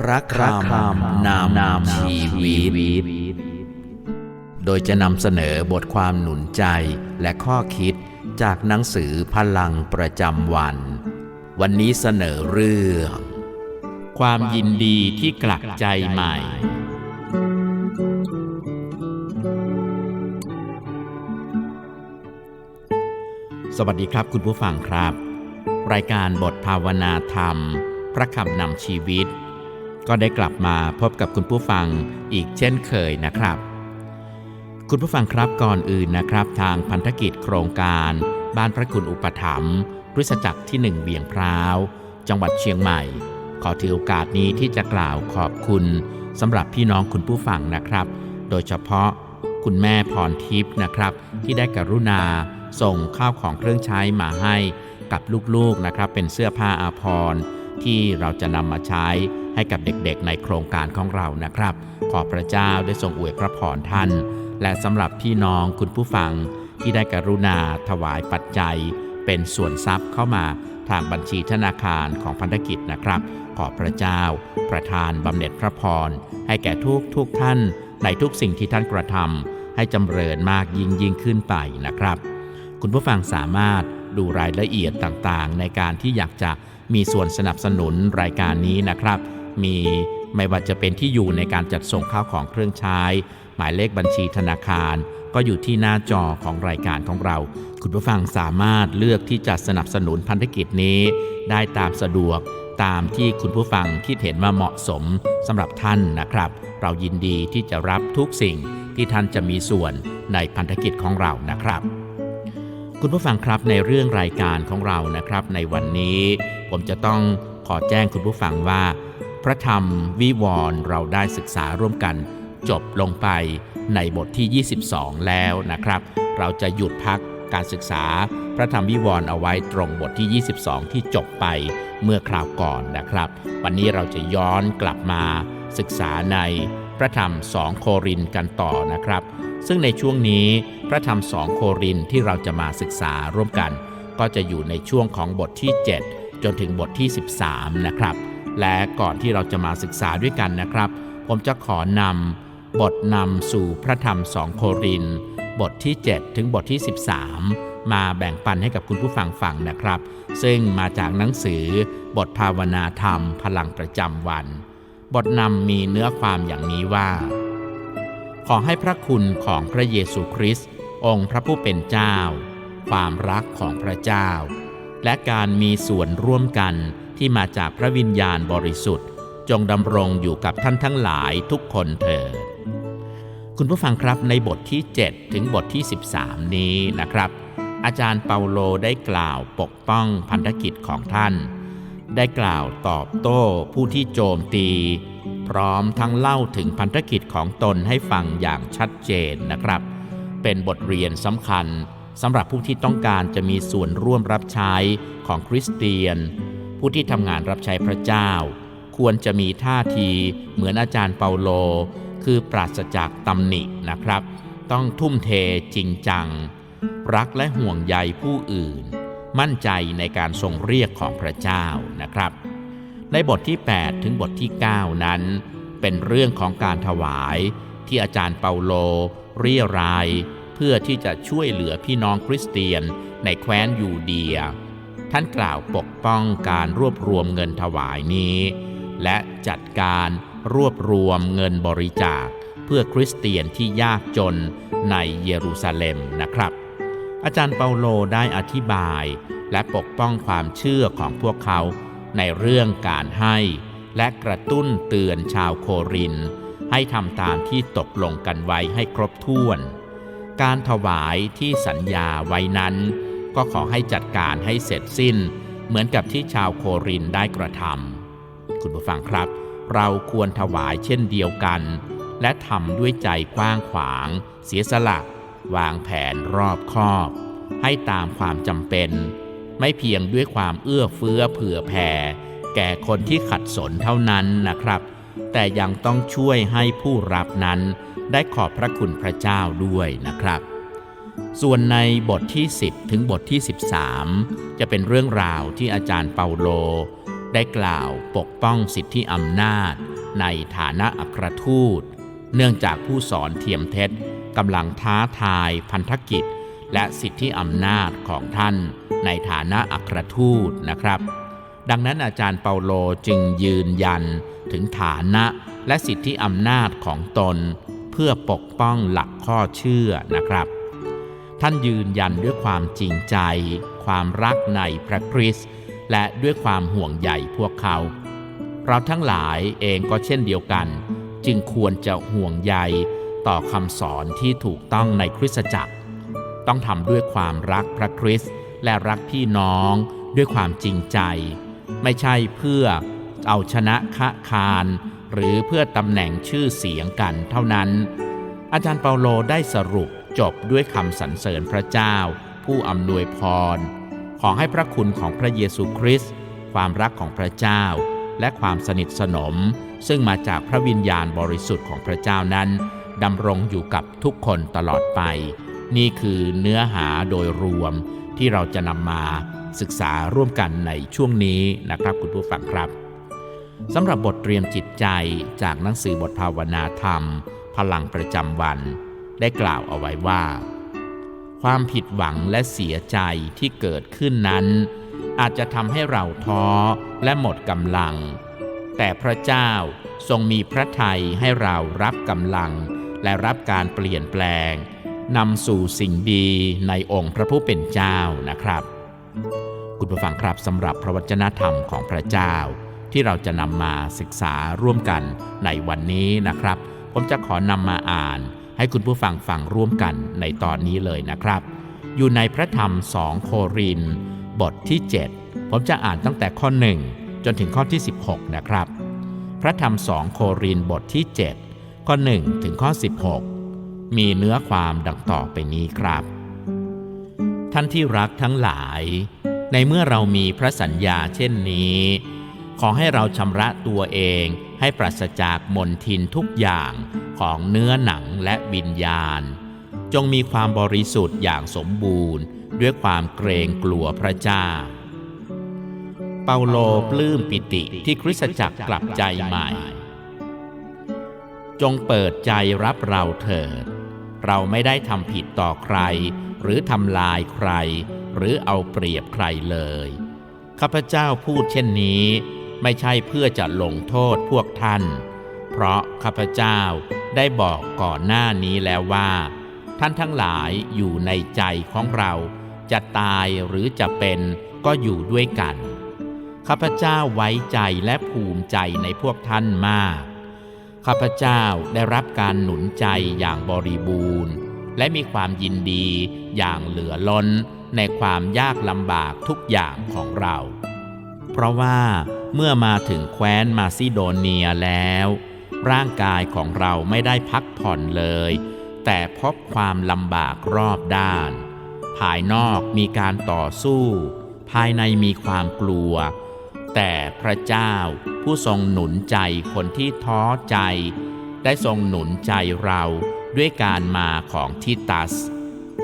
พระคำนำนำชีวิต โดยจะนำเสนอบทความหนุนใจและข้อคิดจากหนังสือพลังประจำวัน วันนี้เสนอเรื่อง ความยินดีที่กลับใจใหม่สวัสดีครับคุณผู้ฟังครับ รายการบทภาวนาธรรม พระคำนำชีวิต ก็ได้กลับมาพบกับคุณผู้ฟังอีกเช่นเคยนะครับ คุณผู้ฟังครับก่อนอื่นนะครับ ทางพันธกิจโครงการ บ้านพระคุณอุปถัมภ์ริสจักรที่หนึ่งเวียงพร้าว จังหวัดเชียงใหม่ ขอถือโอกาสนี้ที่จะกล่าวขอบคุณสำหรับพี่น้องคุณผู้ฟังนะครับ โดยเฉพาะคุณแม่พรทิพย์นะครับ ที่ได้กรุณาส่งข้าวของเครื่องใช้มาให้กับลูกๆนะครับ เป็นเสื้อผ้าอาภรณ์ ที่เราจะนำมาใช้ให้กับเด็กๆในโครงการของเรานะครับ ขอพระเจ้าได้ทรงอวยพระพรท่าน และสำหรับพี่น้องคุณผู้ฟังที่ได้กรุณาถวายปัจจัย เป็นส่วนทรัพย์เข้ามาทางบัญชีธนาคารของพันธกิจนะครับ ขอพระเจ้า ประทานบำเหน็จพระพร ให้แก่ทุกทุกท่าน ในทุกสิ่งที่ท่านกระทำให้จำเริญมากยิ่งยิ่งขึ้นไปนะครับ คุณผู้ฟังสามารถดูรายละเอียดต่างๆ ในการที่อยากจะ มีส่วนสนับสนุนรายการนี้นะครับ มีไม่ว่าจะเป็นที่อยู่ในการจัดส่งข้าวของเครื่องใช้ หมายเลขบัญชีธนาคาร ก็อยู่ที่หน้าจอของรายการของเรา คุณผู้ฟังสามารถเลือกที่จะสนับสนุนพันธกิจนี้ ได้ตามสะดวกตามที่คุณผู้ฟังคิดเห็นว่าเหมาะสมสำหรับท่านนะครับ เรายินดีที่จะรับทุกสิ่งที่ท่านจะมีส่วนในพันธกิจของเรานะครับ คุณผู้ฟังครับในเรื่องรายการของเรานะครับ ในวันนี้ ผมจะต้องขอแจ้งคุณผู้ฟังว่า พระธรรมวิวรณ์เราได้ศึกษาร่วมกัน จบลงไปในบทที่ 22 แล้วนะครับ เราจะหยุดพักการศึกษาพระธรรมวิวรณ์เอาไว้ตรงบทที่ 22 ที่จบไปเมื่อคราวก่อนนะครับ วันนี้เราจะย้อนกลับมาศึกษาในพระธรรมสองโครินกันต่อนะครับ ซึ่งในช่วงนี้พระธรรมสองโครินที่เราจะมาศึกษาร่วมกัน ก็จะอยู่ในช่วงของบทที่ 7 จนถึงบทที่ 13 นะครับ และก่อนที่เราจะมาศึกษาด้วยกันนะครับ ผมจะขอนำบทนำสู่พระธรรมสองโคริน บทที่ 7 ถึงบทที่ 13 มาแบ่งปันให้กับคุณผู้ฟังฟังนะครับ ซึ่งมาจากหนังสือบทภาวนาธรรม พลังประจำวัน บทนำมีเนื้อความอย่างนี้ว่า ขอให้พระคุณของพระเยซูคริสต์องค์พระผู้เป็นเจ้า ความรักของพระเจ้า และการมีส่วนร่วมกันที่มาจากพระวิญญาณบริสุทธิ์ จงดำรงอยู่กับท่านทั้งหลายทุกคนเถิดคุณผู้ฟังครับในบทที่ 7 ถึงบทที่ 13 นี้นะครับ อาจารย์เปาโลได้กล่าวปกป้องพันธกิจของท่าน ได้กล่าวตอบโต้ผู้ที่โจมตี พร้อมทั้งเล่าถึงพันธกิจของตนให้ฟังอย่างชัดเจนนะครับ เป็นบทเรียนสำคัญ สำหรับผู้ที่ต้องการจะมีส่วนร่วมรับใช้ของคริสเตียน ผู้ที่ทำงานรับใช้พระเจ้า ควรจะมีท่าทีเหมือนอาจารย์เปาโล คือปราศจากตำหนินะครับ ต้องทุ่มเทจริงจัง รักและห่วงใยผู้อื่น มั่นใจในการทรงเรียกของพระเจ้านะครับ ในบทที่ 8 ถึงบทที่ 9 นั้น เป็นเรื่องของการถวายที่อาจารย์เปาโล เรียราย เพื่อที่จะช่วยเหลือพี่น้องคริสเตียนในแคว้นยูเดีย ท่านกล่าวปกป้องการรวบรวมเงินถวายนี้ และจัดการรวบรวมเงินบริจาค เพื่อคริสเตียนที่ยากจนในเยรูซาเล็มนะครับ อาจารย์เปาโลได้อธิบายและปกป้องความเชื่อของพวกเขาในเรื่องการให้ และกระตุ้นเตือนชาวโคริน ให้ทำตามที่ตกลงกันไว้ให้ครบถ้วน การถวายที่สัญญาไว้นั้น ก็ขอให้จัดการให้เสร็จสิ้น เหมือนกับที่ชาวโครินได้กระทำคุณผู้ฟังครับ เราควรถวายเช่นเดียวกัน และทำด้วยใจกว้างขวาง เสียสละวางแผนรอบคอบ ให้ตามความจำเป็น ไม่เพียงด้วยความเอื้อเฟื้อเผื่อแผ่แก่คนที่ขัดสนเท่านั้นนะครับ แต่ยังต้องช่วยให้ผู้รับนั้นได้ขอบพระคุณพระเจ้าด้วยนะครับ ส่วนในบทที่ 10 ถึงบทที่ 13 จะเป็นเรื่องราวที่อาจารย์เปาโล ได้กล่าวปกป้องสิทธิอำนาจ ในฐานะอัครทูต เนื่องจากผู้สอนเทียมเท็จกำลังท้าทายพันธกิจ และสิทธิอำนาจของท่าน ในฐานะอัครทูตนะครับ ดังนั้นอาจารย์เปาโลจึงยืนยันถึงฐานะและสิทธิอำนาจของตน เพื่อปกป้องหลักข้อเชื่อนะครับ ท่านยืนยันด้วยความจริงใจ ความรักในพระคริสต์และด้วยความห่วงใยพวกเขา เราทั้งหลายเองก็เช่นเดียวกัน จึงควรจะห่วงใยต่อคำสอนที่ถูกต้องในคริสตจักร ต้องทำด้วยความรักพระคริสต์และรักพี่น้องด้วยความจริงใจ ไม่ใช่เพื่อเอาชนะคะคาร หรือเพื่อตำแหน่งชื่อเสียงกันเท่านั้น อาจารย์เปาโลได้สรุปจบด้วยคำสรรเสริญพระเจ้า ผู้อำนวยพร ขอให้พระคุณของพระเยซูคริสต์ความรักของพระเจ้า และความสนิทสนม ซึ่งมาจากพระวิญญาณบริสุทธิ์ของพระเจ้านั้นดำรงอยู่กับทุกคนตลอดไป นี่คือเนื้อหาโดยรวมที่เราจะนำมา ศึกษาร่วมกันในช่วงนี้นะครับคุณผู้ฟังครับสำหรับบทเตรียมจิตใจจากหนังสือบทภาวนาธรรม พลังประจำวัน ได้กล่าวเอาไว้ว่า ความผิดหวังและเสียใจที่เกิดขึ้นนั้น อาจจะทำให้เราท้อและหมดกำลัง แต่พระเจ้าทรงมีพระทัยให้เรารับกำลัง และรับการเปลี่ยนแปลงนำสู่สิ่งดีในองค์พระผู้เป็นเจ้านะครับ คุณผู้ฟังครับสำหรับพระวจนะธรรมของพระเจ้า ที่เราจะนำมาศึกษาร่วมกันในวันนี้นะครับ ผมจะขอนำมาอ่าน ให้คุณผู้ฟังฟังร่วมกันในตอนนี้เลยนะครับ อยู่ในพระธรรมสองโคริน บทที่ 7 ผมจะอ่านตั้งแต่ข้อ 1 จนถึงข้อที่ 16 นะครับ พระธรรมสองโครินบทที่ 7 ข้อ 1 ถึงข้อ 16 มีเนื้อความดังต่อไปนี้ครับ ท่านที่รักทั้งหลาย ในเมื่อเรามีพระสัญญาเช่นนี้ ขอให้เราชำระตัวเองให้ปราศจากมนทินทุกอย่างของเนื้อหนังและวิญญาณ จงมีความบริสุทธิ์อย่างสมบูรณ์ ด้วยความเกรงกลัวพระเจ้า เปาโลปลื้มปิติที่คริสตจักรกลับใจใหม่ จงเปิดใจรับเราเถิด เราไม่ได้ทำผิดต่อใคร หรือทำลายใคร หรือเอาเปรียบใครเลย ข้าพเจ้าพูดเช่นนี้ไม่ใช่เพื่อจะลงโทษพวกท่าน เพราะข้าพเจ้าได้บอกก่อนหน้านี้แล้วว่า ท่านทั้งหลายอยู่ในใจของเรา จะตายหรือจะเป็นก็อยู่ด้วยกัน ข้าพเจ้าไว้ใจและภูมิใจในพวกท่านมาก ข้าพเจ้าได้รับการหนุนใจอย่างบริบูรณ์ และมีความยินดีอย่างเหลือล้น ในความยากลำบากทุกอย่างของเรา เพราะว่าเมื่อมาถึงแคว้นมาซิโดเนียแล้ว ร่างกายของเราไม่ได้พักผ่อนเลย แต่พบความลำบากรอบด้าน ภายนอกมีการต่อสู้ ภายในมีความกลัว แต่พระเจ้าผู้ทรงหนุนใจคนที่ท้อใจ ได้ทรงหนุนใจเราด้วยการมาของทิตัส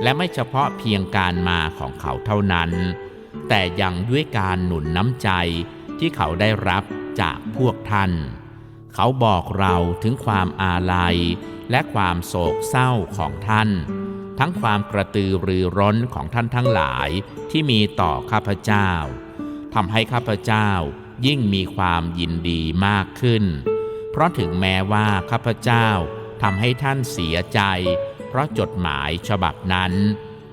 และไม่เฉพาะเพียงการมาของเขาเท่านั้น แต่ยังด้วยการหนุนน้ำใจที่เขาได้รับจากพวกท่าน เขาบอกเราถึงความอาลัย และความโศกเศร้าของท่าน ทั้งความกระตือรือร้นของท่านทั้งหลายที่มีต่อข้าพเจ้าทำให้ข้าพเจ้ายิ่งมีความยินดีมากขึ้น เพราะถึงแม้ว่าข้าพเจ้าทำให้ท่านเสียใจ เพราะจดหมายฉบับนั้น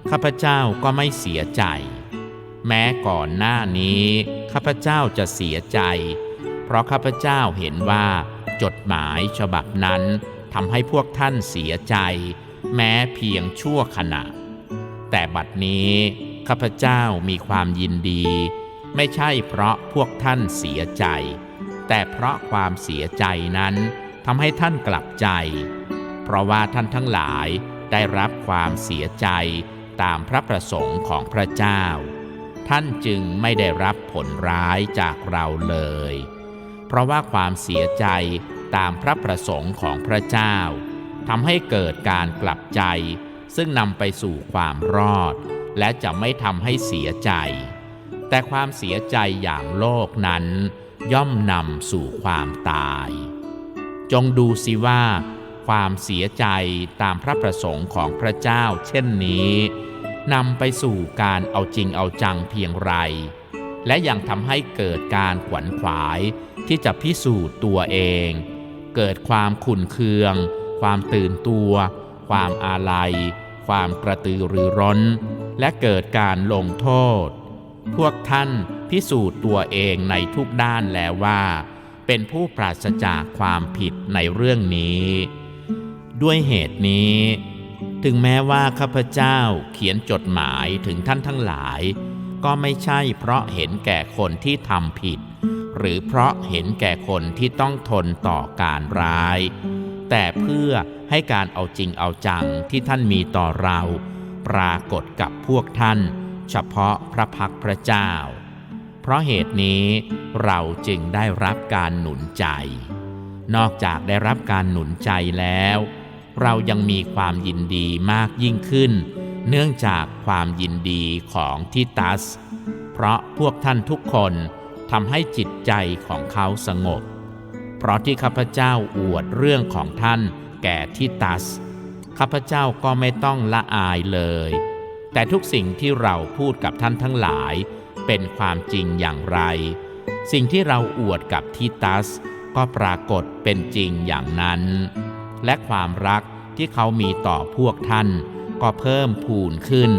ข้าพเจ้าก็ไม่เสียใจ แม้ก่อนหน้านี้ ข้าพเจ้าจะเสียใจ เพราะข้าพเจ้าเห็นว่า จดหมายฉบับนั้นทำให้พวกท่านเสียใจ แม้เพียงชั่วขณะ แต่บัดนี้ข้าพเจ้ามีความยินดี ไม่ใช่เพราะพวกท่านเสียใจ แต่เพราะความเสียใจนั้นทำให้ท่านกลับใจ เพราะว่าท่านทั้งหลายได้รับความเสียใจตามพระประสงค์ของพระเจ้า ท่านจึงไม่ได้รับผลร้ายจากเราเลย เพราะว่าความเสียใจตามพระประสงค์ของพระเจ้าทำให้เกิดการกลับใจ ซึ่งนำไปสู่ความรอด และจะไม่ทำให้เสียใจ แต่ความเสียใจอย่างโลกนั้น ย่อมนำสู่ความตาย จงดูสิว่า ความเสียใจตามพระประสงค์ของพระเจ้า เช่นนี้นำไปสู่การเอาจริงเอาจังเพียงไร และยังทำให้เกิดการขวนขวายที่จะพิสูจน์ตัวเอง เกิดความขุนเคือง ความตื่นตัว ความอาลัย ความกระตือรือร้น และเกิดการลงโทษ พวกท่านพิสูจน์ตัวเองในทุกด้านแล้วว่า เป็นผู้ปราศจากความผิดในเรื่องนี้ ด้วยเหตุนี้ ถึงแม้ว่าข้าพเจ้าเขียนจดหมายถึงท่านทั้งหลาย ก็ไม่ใช่เพราะเห็นแก่คนที่ทำผิด หรือเพราะเห็นแก่คนที่ต้องทนต่อการร้าย แต่เพื่อให้การเอาจริงเอาจังที่ท่านมีต่อเรา ปรากฏกับพวกท่าน เฉพาะพระพักตร์พระเจ้า เพราะเหตุนี้เราจึงได้รับการหนุนใจ นอกจากได้รับการหนุนใจแล้ว เรายังมีความยินดีมากยิ่งขึ้น เนื่องจากความยินดีของทิตัส เพราะพวกท่านทุกคนทำให้จิตใจของเขาสงบ เพราะที่ข้าพเจ้าอวดเรื่องของท่านแก่ทิตัส ข้าพเจ้าก็ไม่ต้องละอายเลย แต่ทุกสิ่งที่เราพูดกับท่านทั้งหลาย เป็นความจริงอย่างไร สิ่งที่เราอวดกับทิตัส ก็ปรากฏเป็นจริงอย่างนั้น และความรักที่เขามีต่อพวกท่าน ก็เพิ่มพูนขึ้น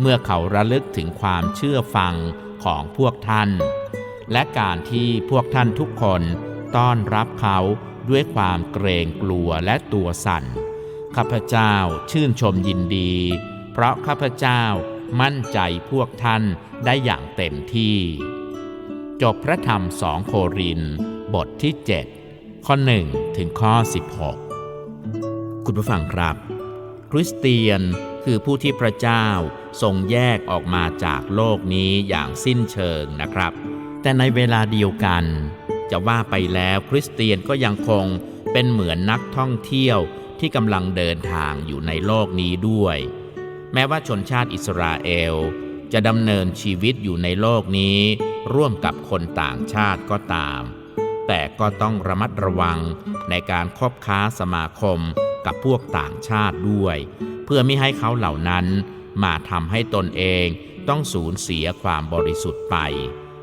เมื่อเขาระลึกถึงความเชื่อฟังของพวกท่าน และการที่พวกท่านทุกคนต้อนรับเขาด้วยความเกรงกลัวและตัวสั่น ข้าพเจ้าชื่นชมยินดี เพราะข้าพเจ้ามั่นใจพวกท่านได้อย่างเต็มที่ จบพระธรรมสองโคริน บทที่ 7 ข้อ 1 ถึงข้อ 16 คุณผู้ฟังครับ คริสเตียนคือผู้ที่พระเจ้าทรงแยกออกมาจากโลกนี้อย่างสิ้นเชิงนะครับ แต่ในเวลาเดียวกัน จะว่าไปแล้วคริสเตียนก็ยังคงเป็นเหมือนนักท่องเที่ยวที่กำลังเดินทางอยู่ในโลกนี้ด้วย แม้ว่าชนชาติอิสราเอล จะดำเนินชีวิตอยู่ในโลกนี้ ร่วมกับคนต่างชาติก็ตาม แต่ก็ต้องระมัดระวังในการคบค้าสมาคม กับพวกต่างชาติด้วย เพื่อไม่ให้เขาเหล่านั้น มาทำให้ตนเองต้องสูญเสียความบริสุทธิ์ไป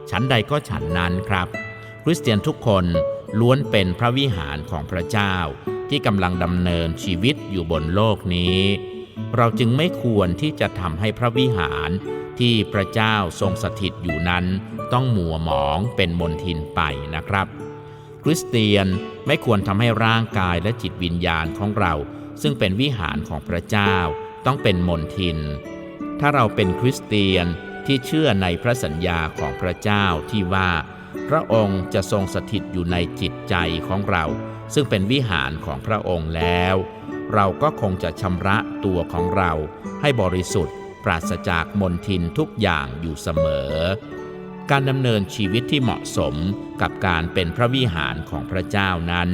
ฉันใดก็ฉันนั้นครับ คริสเตียนทุกคนล้วนเป็นพระวิหารของพระเจ้า ที่กำลังดำเนินชีวิตอยู่บนโลกนี้ เราจึงไม่ควรที่จะทำให้พระวิหารที่พระเจ้าทรงสถิตอยู่นั้น ต้องหมัวหมองเป็นมนทินไปนะครับ คริสเตียนไม่ควรทำให้ร่างกายและจิตวิญญาณของเรา ซึ่งเป็นวิหารของพระเจ้า ต้องเป็นมนทิน ถ้าเราเป็นคริสเตียนที่เชื่อในพระสัญญาของพระเจ้าที่ว่า พระองค์จะทรงสถิตอยู่ในจิตใจของเรา ซึ่งเป็นวิหารของพระองค์แล้ว เราก็คงจะชำระตัวของเราให้บริสุทธิ์ ปราศจากมนทินทุกอย่างอยู่เสมอ การดำเนินชีวิตที่เหมาะสมกับการเป็นพระวิหารของพระเจ้านั้น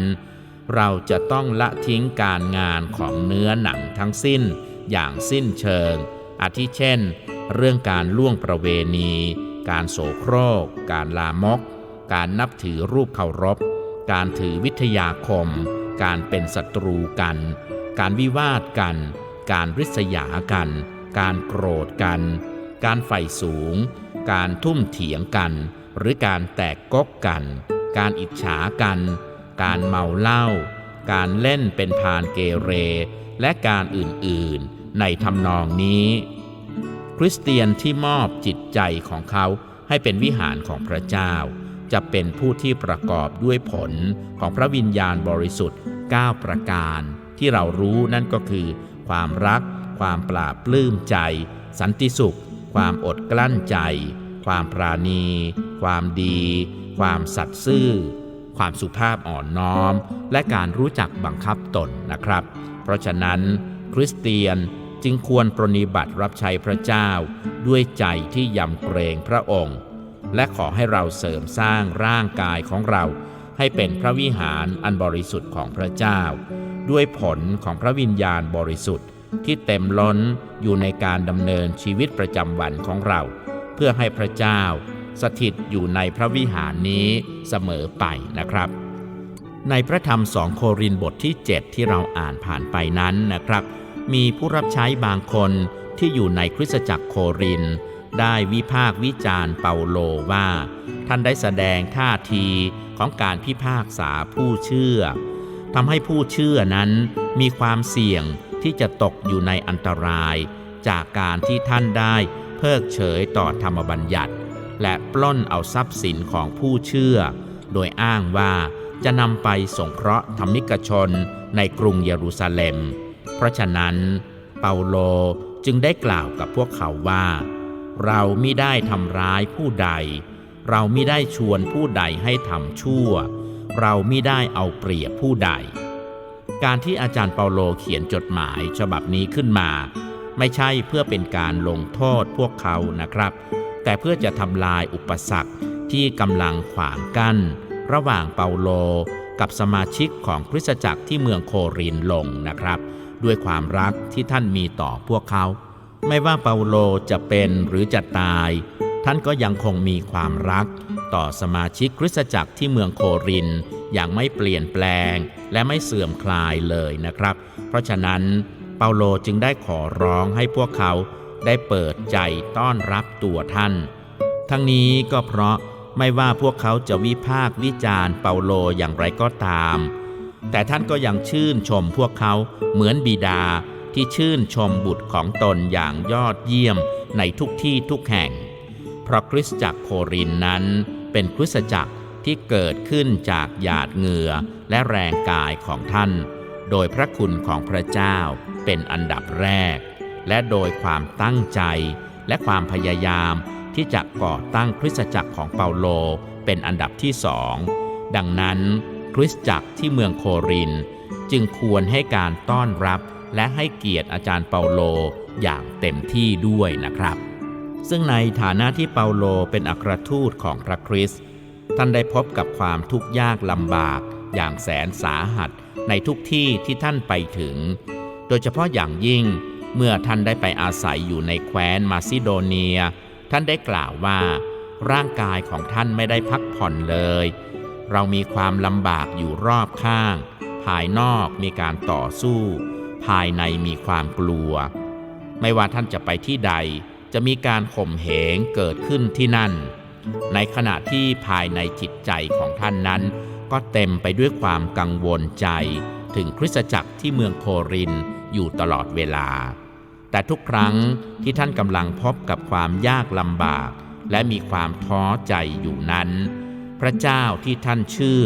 เราจะต้องละทิ้งการงานของเนื้อหนังทั้งสิ้นอย่างสิ้นเชิง อาทิเช่น เรื่องการล่วงประเวณี การโสโครก การลามก การนับถือรูปเคารพ การถือวิทยาคม การเป็นศัตรูกัน การวิวาทกัน การริษยากัน การโกรธกัน การใฝ่สูง การทุ่มเถียงกัน หรือการแตกกกกัน การอิจฉากัน การเมาเหล้า การเล่นเป็นพานเกเร และการอื่นๆ ในทำนองนี้ คริสเตียนที่มอบจิตใจของเขาให้เป็นวิหารของพระเจ้า จะเป็นผู้ที่ประกอบด้วยผลของพระวิญญาณบริสุทธิ์ 9 ประการ ที่เรารู้นั่นก็คือ ความรัก ความปราบปลื้มใจ สันติสุข ความอดกลั้นใจ ความปราณี ความดี ความสัตย์ซื่อ ความสุภาพอ่อนน้อม และการรู้จักบังคับตนนะครับ เพราะฉะนั้น คริสเตียนจึงควรปรนนิบัติรับใช้พระเจ้า ด้วยใจที่ยำเกรงพระองค์ และขอให้เราเสริมสร้างร่างกายของเรา ให้เป็นพระวิหารอันบริสุทธิ์ของพระเจ้า ด้วยผลของพระวิญญาณบริสุทธิ์ ที่เต็มล้นอยู่ในการดำเนินชีวิตประจำวันของเรา เพื่อให้พระเจ้าสถิตอยู่ในพระวิหารนี้เสมอไปนะครับ ในพระธรรมสองโครินบทที่ 7 ที่เราอ่านผ่านไปนั้นนะครับ มีผู้รับใช้บางคนที่อยู่ในคริสตจักรโคริน ได้วิพากวิจารณ์เปาโลว่า ท่านได้แสดงท่าทีของการพิพากษาผู้เชื่อทำให้ผู้เชื่อนั้นมีความเสี่ยง ที่จะตกอยู่ในอันตรายจากการที่ท่านได้เพิกเฉยต่อธรรมบัญญัติ และปล้นเอาทรัพย์สินของผู้เชื่อ โดยอ้างว่าจะนำไปสงเคราะห์ธรรมิกชนในกรุงเยรูซาเล็ม เพราะฉะนั้น เปาโลจึงได้กล่าวกับพวกเขาว่า เรามิได้ทำร้ายผู้ใด เรามิได้ชวนผู้ใดให้ทำชั่ว เรามิได้เอาเปรียบผู้ใด การที่อาจารย์เปาโลเขียนจดหมายฉบับนี้ขึ้นมา ไม่ใช่เพื่อเป็นการลงโทษพวกเขานะครับ แต่เพื่อจะทำลายอุปสรรคที่กำลังขวางกั้น ระหว่างเปาโลกับสมาชิกของคริสตจักรที่เมืองโครินลงนะครับ ด้วยความรักที่ท่านมีต่อพวกเขา ไม่ว่าเปาโลจะเป็นหรือจะตาย ท่านก็ยังคงมีความรัก ต่อสมาชิกคริสตจักรที่เมืองโครินอย่างไม่เปลี่ยนแปลงและไม่เสื่อมคลายเลยนะครับ เพราะฉะนั้นเปาโลจึงได้ขอร้องให้พวกเขาได้เปิดใจต้อนรับตัวท่าน ทั้งนี้ก็เพราะไม่ว่าพวกเขาจะวิพากษ์วิจารณ์เปาโลอย่างไรก็ตาม แต่ท่านก็ยังชื่นชมพวกเขาเหมือนบิดาที่ชื่นชมบุตรของตนอย่างยอดเยี่ยมในทุกที่ทุกแห่ง เพราะคริสตจักรโครินนั้น เป็นคริสตจักรที่เกิดขึ้นจากหยาดเหงื่อและแรงกายของท่าน โดยพระคุณของพระเจ้าเป็นอันดับแรก และโดยความตั้งใจและความพยายามที่จะก่อตั้งคริสตจักรของเปาโลเป็นอันดับที่สอง ดังนั้นคริสตจักรที่เมืองโคริน จึงควรให้การต้อนรับและให้เกียรติอาจารย์เปาโลอย่างเต็มที่ด้วยนะครับ ซึ่งในฐานะที่เปาโลเป็นอัครทูตของพระคริสต์ท่านได้พบกับความทุกข์ยากลำบาก อย่างแสนสาหัสในทุกที่ที่ท่านไปถึง โดยเฉพาะอย่างยิ่งเมื่อท่านได้ไปอาศัยอยู่ในแคว้นมาซิโดเนีย ท่านได้กล่าวว่า ร่างกายของท่านไม่ได้พักผ่อนเลย เรามีความลำบากอยู่รอบข้าง ภายนอกมีการต่อสู้ ภายในมีความกลัว ไม่ว่าท่านจะไปที่ใด จะมีการข่มเหงเกิดขึ้นที่นั่น ในขณะที่ภายในจิตใจของท่านนั้น ก็เต็มไปด้วยความกังวลใจ ถึงคริสตจักรที่เมืองโครินอยู่ตลอดเวลา แต่ทุกครั้งที่ท่านกำลังพบกับความยากลำบาก และมีความท้อใจอยู่นั้น พระเจ้าที่ท่านเชื่อ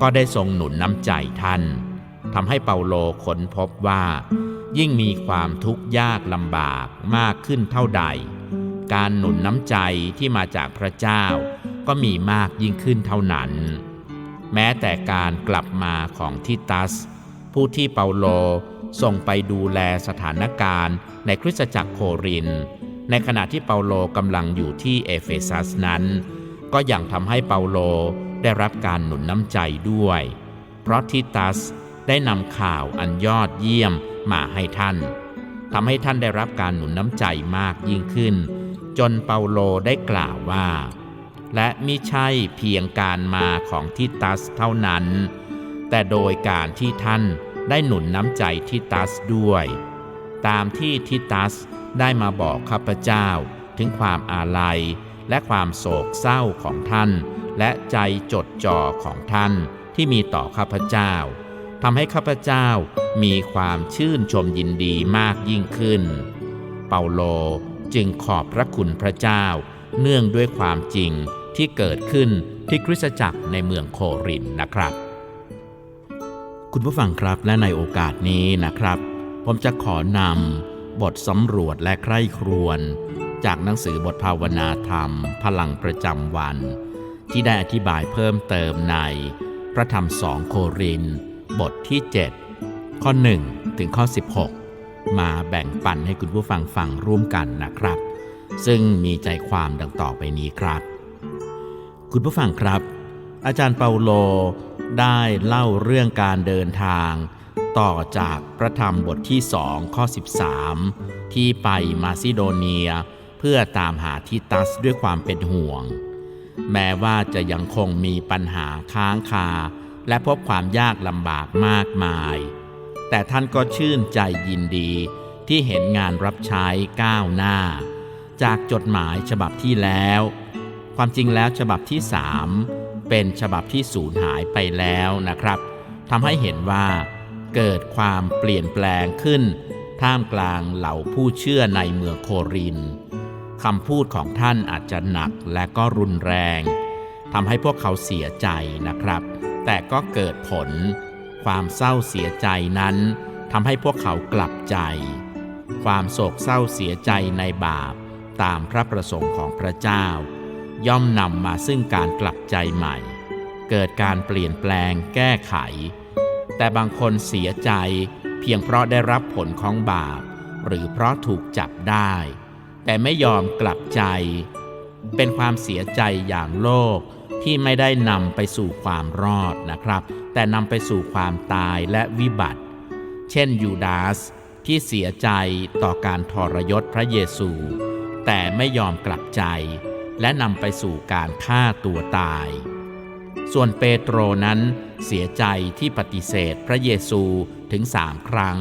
ก็ได้ทรงหนุนน้ำใจท่านทำให้เปาโลค้นพบว่า ยิ่งมีความทุกข์ยากลำบากมากขึ้นเท่าใด การหนุนน้ำใจที่มาจากพระเจ้า ก็มีมากยิ่งขึ้นเท่านั้น แม้แต่การกลับมาของทิตัส ผู้ที่เปาโลส่งไปดูแลสถานการณ์ในคริสตจักรโคริน ในขณะที่เปาโลกำลังอยู่ที่เอเฟซัสนั้น ก็ยังทำให้เปาโลได้รับการหนุนน้ำใจด้วย เพราะทิตัส ได้นำข่าวอันยอดเยี่ยมมาให้ท่านทำให้ท่านได้รับการหนุนน้ำใจมากยิ่งขึ้น จนเปาโลได้กล่าวว่า และมิใช่เพียงการมาของทิตัสเท่านั้น แต่โดยการที่ท่านได้หนุนน้ำใจทิตัสด้วย ตามที่ทิตัสได้มาบอกข้าพเจ้าถึงความอาลัยและความโศกเศร้าของท่าน และใจจดจ่อของท่านที่มีต่อข้าพเจ้า ทำให้ข้าพเจ้ามีความชื่นชมยินดีมากยิ่งขึ้น เปาโลจึงขอบพระคุณพระเจ้า เนื่องด้วยความจริงที่เกิดขึ้นที่คริสตจักรในเมืองโครินนะครับ คุณผู้ฟังครับและในโอกาสนี้นะครับ ผมจะขอนำบทสำรวจและใคร่ครวญจากหนังสือบทภาวนาธรรม พลังประจำวัน ที่ได้อธิบายเพิ่มเติมในพระธรรมสองโครินธ์ บทที่ 7 ข้อ 1 ถึงข้อ 16 มาแบ่งปันให้คุณผู้ฟังฟังร่วมกันนะครับ ซึ่งมีใจความดังต่อไปนี้ครับ คุณผู้ฟังครับ อาจารย์เปาโลได้เล่าเรื่องการเดินทาง ต่อจากพระธรรมบทที่สองข้อ 13 ที่ไปมาซิโดเนีย เพื่อตามหาทิตัสด้วยความเป็นห่วง แม้ว่าจะยังคงมีปัญหาค้างคา และพบความยากลำบากมากมาย แต่ท่านก็ชื่นใจยินดีที่เห็นงานรับใช้ก้าวหน้า จากจดหมายฉบับที่แล้ว ความจริงแล้วฉบับที่3เป็นฉบับที่สูญหายไปแล้วนะครับทำให้เห็นว่า เกิดความเปลี่ยนแปลงขึ้น ท่ามกลางเหล่าผู้เชื่อในเมืองโครินคำพูดของท่านอาจจะหนักและก็รุนแรงทำให้พวกเขาเสียใจนะครับ แต่ก็เกิดผล ความเศร้าเสียใจนั้นทำให้พวกเขากลับใจ ความโศกเศร้าเสียใจในบาปตามพระประสงค์ของพระเจ้า ย่อมนำมาซึ่งการกลับใจใหม่ เกิดการเปลี่ยนแปลงแก้ไข แต่บางคนเสียใจเพียงเพราะได้รับผลของบาป หรือเพราะถูกจับได้ แต่ไม่ยอมกลับใจ เป็นความเสียใจอย่างโลก ที่ไม่ได้นำไปสู่ความรอดนะครับ แต่นำไปสู่ความตายและวิบัติ เช่นยูดาสที่เสียใจต่อการทรยศพระเยซู แต่ไม่ยอมกลับใจ และนำไปสู่การฆ่าตัวตาย ส่วนเปโตรนั้นเสียใจที่ปฏิเสธพระเยซูถึงสามครั้ง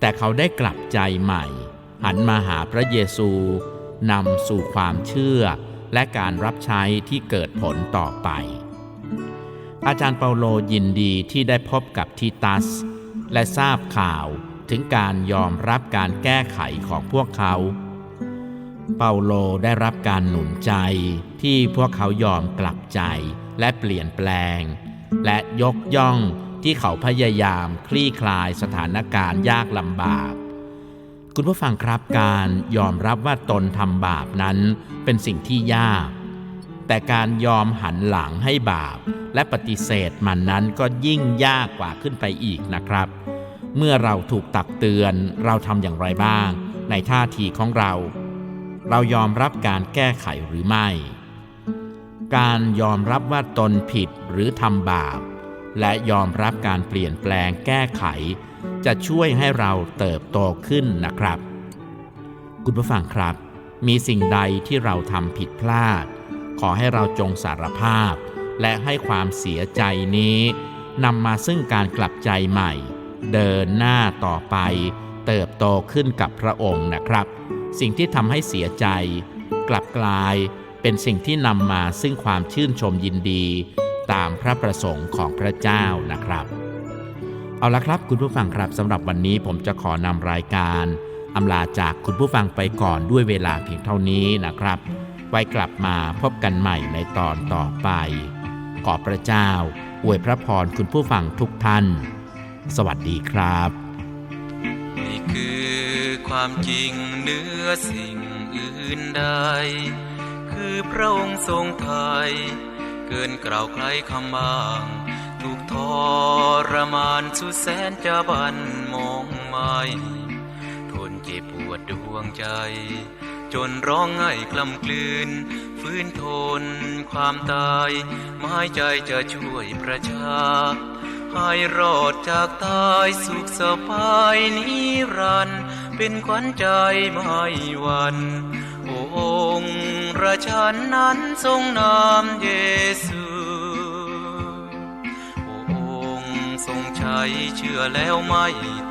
แต่เขาได้กลับใจใหม่ หันมาหาพระเยซูนำสู่ความเชื่อ และการรับใช้ที่เกิดผลต่อไป อาจารย์เปาโลยินดีที่ได้พบกับทิตัส และทราบข่าวถึงการยอมรับการแก้ไขของพวกเขา เปาโลได้รับการหนุนใจที่พวกเขายอมกลับใจและเปลี่ยนแปลง และยกย่องที่เขาพยายามคลี่คลายสถานการณ์ยากลำบาก คุณผู้ฟังครับการยอมรับว่าตนทำบาปนั้นเป็นสิ่งที่ยาก แต่การยอมหันหลังให้บาป และปฏิเสธมันนั้นก็ยิ่งยากกว่าขึ้นไปอีกนะครับ เมื่อเราถูกตักเตือนเราทำอย่างไรบ้าง ในท่าทีของเรา เรายอมรับการแก้ไขหรือไม่ การยอมรับว่าตนผิดหรือทำบาป และยอมรับการเปลี่ยนแปลงแก้ไข จะช่วยให้เราเติบโตขึ้นนะครับ คุณผู้ฟังครับ มีสิ่งใดที่เราทำผิดพลาด ขอให้เราจงสารภาพ และให้ความเสียใจนี้นำมาซึ่งการกลับใจใหม่ เดินหน้าต่อไป เติบโตขึ้นกับพระองค์นะครับ สิ่งที่ทำให้เสียใจ กลับกลายเป็นสิ่งที่นำมาซึ่งความชื่นชมยินดี ตามพระประสงค์ของพระเจ้านะครับ เอาละครับคุณผู้ฟังครับสำหรับวันนี้ผมจะขอนำรายการอำลาจากคุณผู้ฟังไปก่อนด้วยเวลาเพียงเท่านี้นะครับ ไว้กลับมาพบกันใหม่ในตอนต่อไป ขอพระเจ้า อวยพระพรคุณผู้ฟังทุกท่าน สวัสดีครับ นี่คือความจริงเนือสิ่งอื่นใด คือพระองค์ทรงไทย เกินกล่าวใครคำบางถูกทรมานสุดแสนจะบันมองไม่ทนเจ็บปวดดวงใจ จนร้องไห้กลำกลืน ฟื้นทนความตายไม้ใจจะช่วยประชาให้รอดจากตายสุขสบายนิรันดร์เป็นขวัญใจไม่วัน โอ้องค์ราชันนั้นทรงนามเยซูโอ้องค์ทรงใช้เชื่อแล้วไม่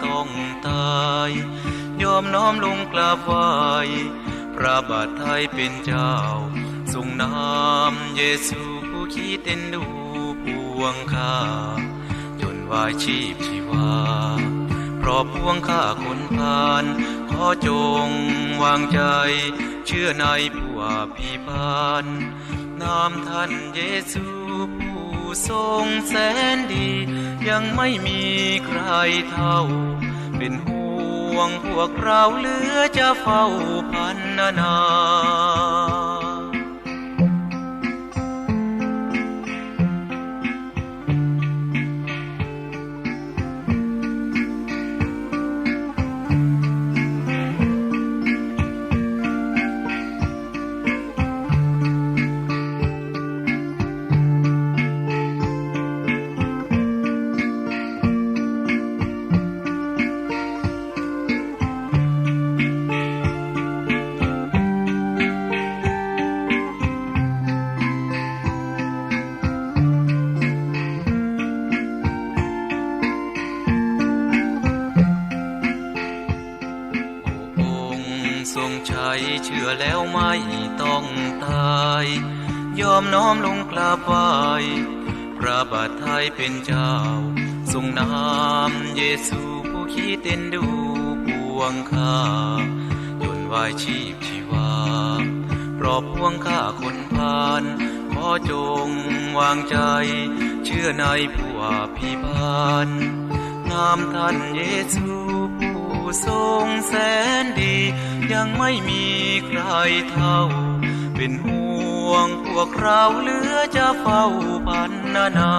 ต้องตาย ยอมน้อมลงกราบไหว้พระบาทไทยเป็นเจ้า ทรงนามเยซูผู้คิดเอ็นดูปวงข้าจนวายชีพชีวาเพราะพวงข้าคนพาน ขอจงวางใจ เชื่อในผ ว่าพีพานนามท่านเยซูผู้ทรงแสนดี ยังไม่มีใครเท่า เป็นห่วงพวกเราเหลือจะเฝ้าพันนา อมน้อมลงกราบไหวพระบาทไทยเป็นเจ้า ทรงนามเยซูผู้คิดเอ็นดูปวงข้าจนวายชีพชีวาปลอบพวงข้าคนพานขอจงวางใจ เชื่อในผู้อภิบาลนามท่านเยซูผู้ทรงแสนดี ยังไม่มีใครเท่า เป็นห่ วงพวกเราเหลือจะเฝ้าพันนานา